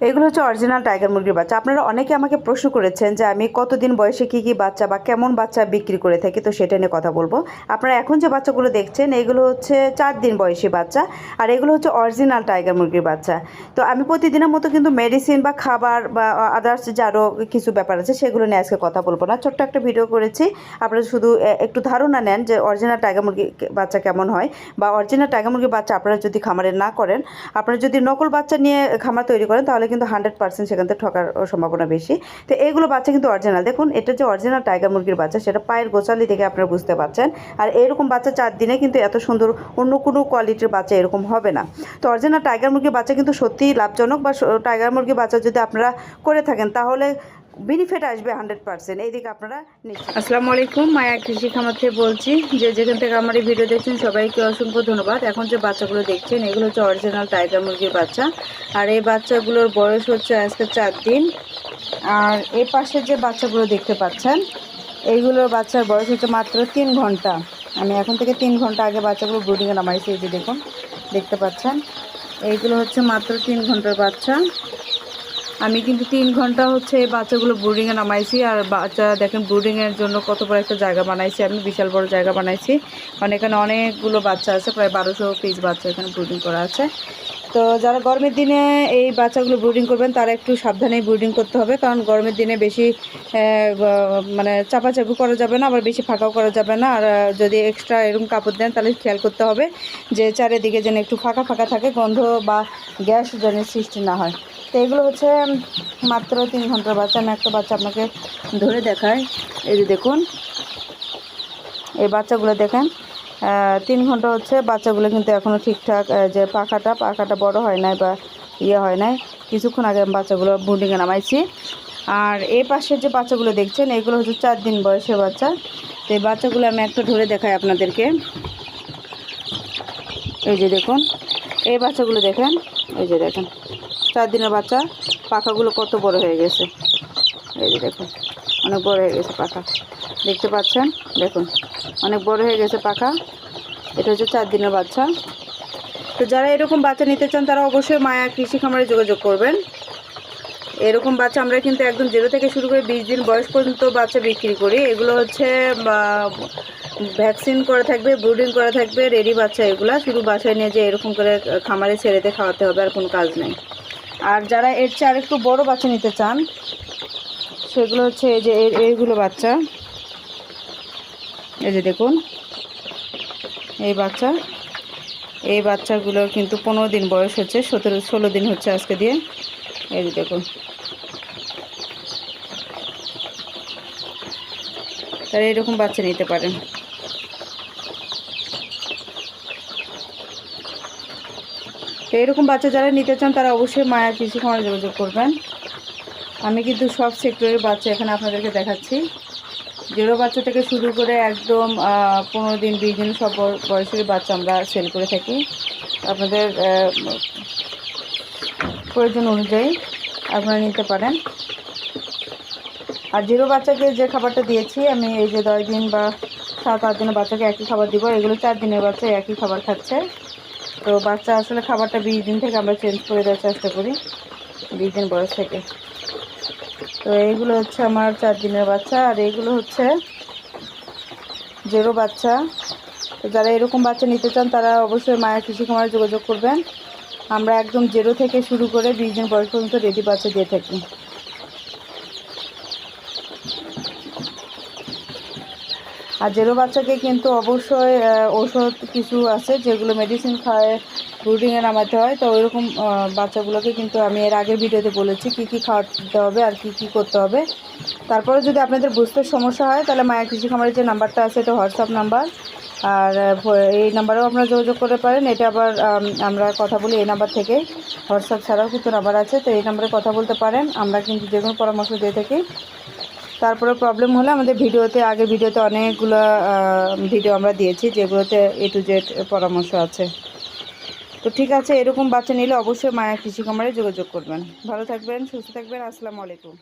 এগুলো হচ্ছে original tiger মুরগির বাচ্চা। আপনারা অনেকে আমাকে প্রশ্ন করেছেন যে আমি কতদিন বয়সে কী কী বাচ্চা বা কেমন বাচ্চা বিক্রি করে থাকি, তো সেটা নিয়ে কথা বলব। আপনারা এখন যে বাচ্চাগুলো দেখছেন, এগুলো হচ্ছে চার দিন বয়সী বাচ্চা আর এগুলো হচ্ছে অরিজিনাল টাইগার মুরগির বাচ্চা। তো আমি প্রতিদিনের মতো কিন্তু মেডিসিন বা খাবার বা আদার্স যে আরও কিছু ব্যাপার আছে, সেগুলো নিয়ে আজকে কথা বলব না। ছোট্ট একটা ভিডিও করেছি। আপনারা শুধু একটু ধারণা নেন যে অরিজিনাল টাইগার মুরগি বাচ্চা কেমন হয় বা অরিজিনাল টাইগার মুরগির বাচ্চা আপনারা যদি খামারে না করেন, আপনারা যদি নকল বাচ্চা নিয়ে খামার তৈরি করেন, তাহলে কিন্তু হান্ড্রেড পার্সেন্ট সেখান থেকে ঠকার সম্ভাবনা বেশি। তো এইগুলো বাচ্চা কিন্তু অরিজিনাল দেখুন, এটা যে অরিজিনাল টাইগার মুরগির বাচ্চা, সেটা পায়ের গোছালি থেকে আপনারা বুঝতে পারছেন। আর এরকম বাচ্চা চার দিনে কিন্তু এত সুন্দর, অন্য কোনো কোয়ালিটির বাচ্চা এরকম হবে না। তো অরিজিনাল টাইগার মুরগির বাচ্চা কিন্তু সত্যিই লাভজনক বা টাইগার মুরগির বাচ্চা যদি আপনারা করে থাকেন, তাহলে বেনিফিট আসবে হান্ড্রেড পার্সেন্ট এইদিকে আপনারা আসসালামু আলাইকুম, মায়া কৃষি খামার থেকে বলছি, যে যেখান থেকে আমার এই ভিডিও দেখছেন, সবাইকে অসংখ্য ধন্যবাদ। এখন যে বাচ্চাগুলো দেখছেন, এগুলো হচ্ছে অরিজিনাল টাইগার মুরগির বাচ্চা। আর এই বাচ্চাগুলোর বয়স হচ্ছে আজকে চার দিন। আর এই পাশে যে বাচ্চাগুলো দেখতে পাচ্ছেন, এইগুলোর বাচ্চার বয়স হচ্ছে মাত্র তিন ঘণ্টা। আমি এখন থেকে তিন ঘণ্টা আগে বাচ্চাগুলো ব্রুডিংয়ে নামাইছি এই যে দেখুন, দেখতে পাচ্ছেন। এইগুলো হচ্ছে মাত্র তিন ঘণ্টার বাচ্চা। আমি কিন্তু তিন ঘণ্টা হচ্ছে বাচ্চাগুলো বোর্ডিংয়ে নামাইছি আর বাচ্চা দেখেন বোর্ডিংয়ের জন্য কত বড় একটা জায়গা বানাইছি। আমি বিশাল বড় জায়গা বানাইছি। কারণ এখানে অনেকগুলো বাচ্চা আছে, প্রায় বারোশো পিস বাচ্চা এখানে বোর্ডিং করা আছে। তো যারা গরমের দিনে এই বাচ্চাগুলো ব্রুডিং করবেন, তারা একটু সাবধানেই ব্রুডিং করতে হবে। কারণ গরমের দিনে বেশি মানে চাপাচাপি করা যাবে না, আবার বেশি ফাঁকাও করা যাবে না। আর, যদি এক্সট্রা এরকম কাপড় দেন, তাহলে খেয়াল করতে হবে যে চারিদিকে যেন একটু ফাঁকা ফাঁকা থাকে, গন্ধ বা গ্যাস যেন সৃষ্টি না হয়। তো এগুলো হচ্ছে মাত্র তিন ঘণ্টার বাচ্চা। আমি একটা বাচ্চা আপনাকে ধরে দেখাই। এই যে দেখুন, এই বাচ্চাগুলো দেখেন। তিন ঘণ্টা হচ্ছে বাচ্চাগুলো কিন্তু এখনও ঠিকঠাক যে পাখাটা পাখাটা বড় হয় নাই বা ইয়ে হয় নাই। কিছুক্ষণ আগে আমি বাচ্চাগুলো বুডিংয়ে নামাইছি। আর এই পাশে যে বাচ্চাগুলো দেখছেন, এগুলো হচ্ছে চার দিন বয়সের বাচ্চা। তো এই বাচ্চাগুলো আমি একটা ধরে দেখাই আপনাদেরকে। এই যে দেখুন, এই বাচ্চাগুলো দেখেন, এই যে দেখেন, চার দিনের বাচ্চা, পাখাগুলো কত বড় হয়ে গেছে। এই যে দেখুন, অনেক বড় হয়ে গেছে পাখা। দেখতে পাচ্ছেন? দেখুন। অনেক বড় হয়ে গেছে পাখা। এটা হচ্ছে চার দিনের বাচ্চা। তো যারা এরকম বাচ্চা নিতে চান, তারা অবশ্যই মায়া কৃষি খামারে যোগাযোগ করবেন। এরকম বাচ্চা আমরা কিন্তু একদম জিরো থেকে শুরু করে বিশ দিন বয়স পর্যন্ত বাচ্চা বিক্রি করি। এগুলো হচ্ছে ভ্যাকসিন করা থাকবে ব্রুডিং করা থাকবে, রেডি বাচ্চা এগুলো। শুধু বাসায় নিয়ে যে এরকম করে খামারে ছেড়েতে খাওয়াতে হবে, আর কোনো কাজ নেই। আর যারা এর চেয়ে আরেকটু বড় বাচ্চা নিতে চান, সেগুলো হচ্ছে এই যে এই- এইগুলো বাচ্চা। এই যে দেখুন, এই বাচ্চা, এই বাচ্চাগুলোর কিন্তু পনেরো দিন বয়স হচ্ছে, সতেরো, ষোলো দিন হচ্ছে আজকে দিয়ে। এই যে দেখুন। তারা এরকম বাচ্চা নিতে পারেন। তো এরকম বাচ্চা যারা নিতে চান, তারা অবশ্যই মায়া কৃষি খামারে যোগাযোগ করবেন। আমি কিন্তু সব সেক্টরের বাচ্চা এখানে আপনাদেরকে দেখাচ্ছি। জিরো বাচ্চা থেকে শুরু করে একদম পনেরো দিন, বিশ দিন সব বয়সের বাচ্চা আমরা সেল করে থাকি। আপনাদের প্রয়োজন অনুযায়ী আপনারা নিতে পারেন। আর জিরো বাচ্চাকে যে খাবারটা দিয়েছি, আমি এই যে দশ দিন বা সাত, আট দিনের বাচ্চাকে একই খাবার দিব, এগুলো চার দিনের বাচ্চা একই খাবার খাচ্ছে। তো বাচ্চা আসলে খাবারটা বিশ দিন থেকে আমরা চেঞ্জ করে দেওয়ার চেষ্টা করি, বিশ দিন বয়স থেকে। তো এইগুলো হচ্ছে আমার চার দিনের বাচ্চা, আর এইগুলো হচ্ছে জেরো বাচ্চা। তো যারা এরকম বাচ্চা নিতে চান, তারা অবশ্যই মায়ের কৃষি খামারে যোগাযোগ করবেন। আমরা একদম জেরো থেকে শুরু করে বিশ দিন বয়স পর্যন্ত রেডি বাচ্চা দিয়ে থাকি। আর জেরো বাচ্চাকে কিন্তু অবশ্যই ওষুধ কিছু আছে যেগুলো মেডিসিন খায় ব্রুডিংয়ে নামাতে হয়। তো ওইরকম বাচ্চাগুলোকে কিন্তু আমি এর আগের ভিডিওতে বলেছি কী কী খাওয়াতে হবে আর কী কী করতে হবে। তারপরে যদি আপনাদের বুঝতে সমস্যা হয়, তাহলে মায়া কৃষি খামারের যে নাম্বারটা আছে, এটা হোয়াটসঅ্যাপ নাম্বার। আর এই নাম্বারেও আপনারা যোগাযোগ করতে পারেন। এটা আবার আমরা কথা বলি এই নাম্বার থেকেই। হোয়াটসঅ্যাপ ছাড়াও কিন্তু নাম্বার আছে, তো এই নাম্বারে কথা বলতে পারেন। আমরা কিন্তু যে কোনো পরামর্শ দিয়ে থাকি। তারপরে প্রবলেম হলে আমাদের ভিডিওতে, আগের ভিডিওতে অনেকগুলো ভিডিও আমরা দিয়েছি, যেগুলোতে এ টু জেড পরামর্শ আছে। তো ঠিক আছে, এরকম বাচ্চা নিলে অবশ্যই মায়া কৃষি খামারে যোগাযোগ করবেন। ভালো থাকবেন, সুস্থ থাকবেন, আসসালামু আলাইকুম।